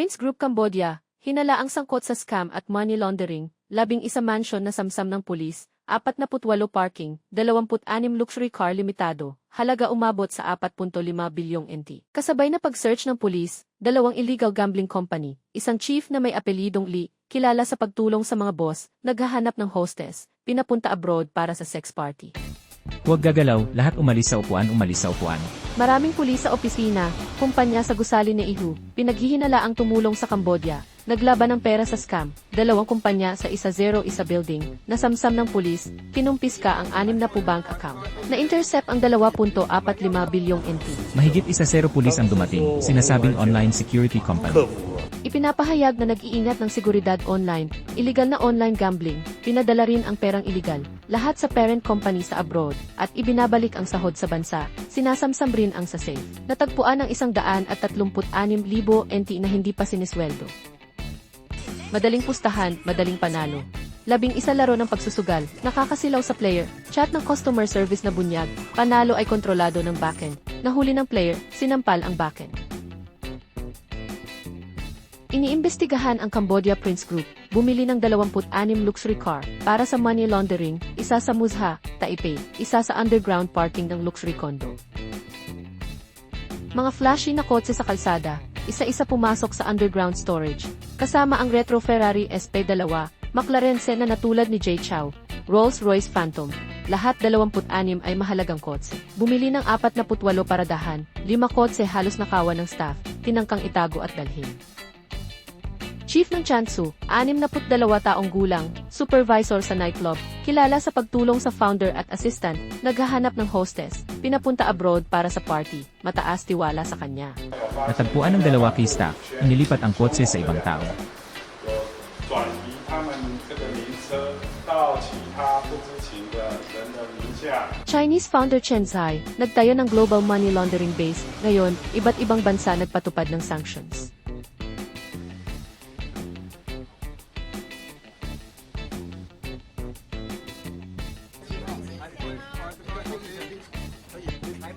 Prince Group Cambodia, hinala ang sangkot sa scam at money laundering, labing isa mansion na samsam ng pulis, 48 parking, 26 luxury car limitado, halaga umabot sa 4.5 bilyong NT. Kasabay na pag-search ng pulis, dalawang illegal gambling company, isang chief na may apelidong Lee, kilala sa pagtulong sa mga boss, naghahanap ng hostess, pinapunta abroad para sa sex party. Huwag gagalaw, lahat umalis sa upuan umalis sa upuan. Maraming pulis sa opisina, kumpanya sa gusali ni Ihu, pinaghihinala ang tumulong sa Cambodia, naglaban ng pera sa scam, dalawang kumpanya sa isa zero isa building, nasamsam ng pulis, kinumpiska ang anim na po bank account. Na-intercept ang 2.45 bilyong NT. Mahigit isa zero pulis ang dumating, sinasabing online security company. Ipinapahayag na nag-iingat ng seguridad online, illegal na online gambling, pinadala rin ang perang illegal, lahat sa parent company sa abroad, at ibinabalik ang sahod sa bansa, sinasamsam rin ang sa safe. Natagpuan ang isang daan at 36,000 NT na hindi pa sinisweldo. Madaling pustahan, madaling panalo. Labing isa laro ng pagsusugal, nakakasilaw sa player, chat ng customer service na bunyag, panalo ay kontrolado ng backend, nahuli ng player, sinampal ang backend. Iniimbestigahan ang Cambodia Prince Group, bumili ng 26 luxury car para sa money laundering, isa sa Muzha, Taipei, isa sa underground parking ng luxury condo. Mga flashy na kotse sa kalsada, isa-isa pumasok sa underground storage, kasama ang retro Ferrari SP2, McLaren Senna na tulad ni Jay Chow, Rolls-Royce Phantom, lahat 26 ay mahalagang kotse. Bumili ng 48 paradahan, 5 kotse halos nakawan ng staff, tinangkang itago at dalhin. Chief ng Chansu, 62 taong gulang, supervisor sa nightclub, kilala sa pagtulong sa founder at assistant, naghahanap ng hostess, pinapunta abroad para sa party, mataas tiwala sa kanya. Natagpuan ng dalawa kay staff, inilipat ang kotse sa ibang tao. Chinese founder Chen Zai, nagtayo ng global money laundering base, ngayon, iba't ibang bansa nagpatupad ng sanctions.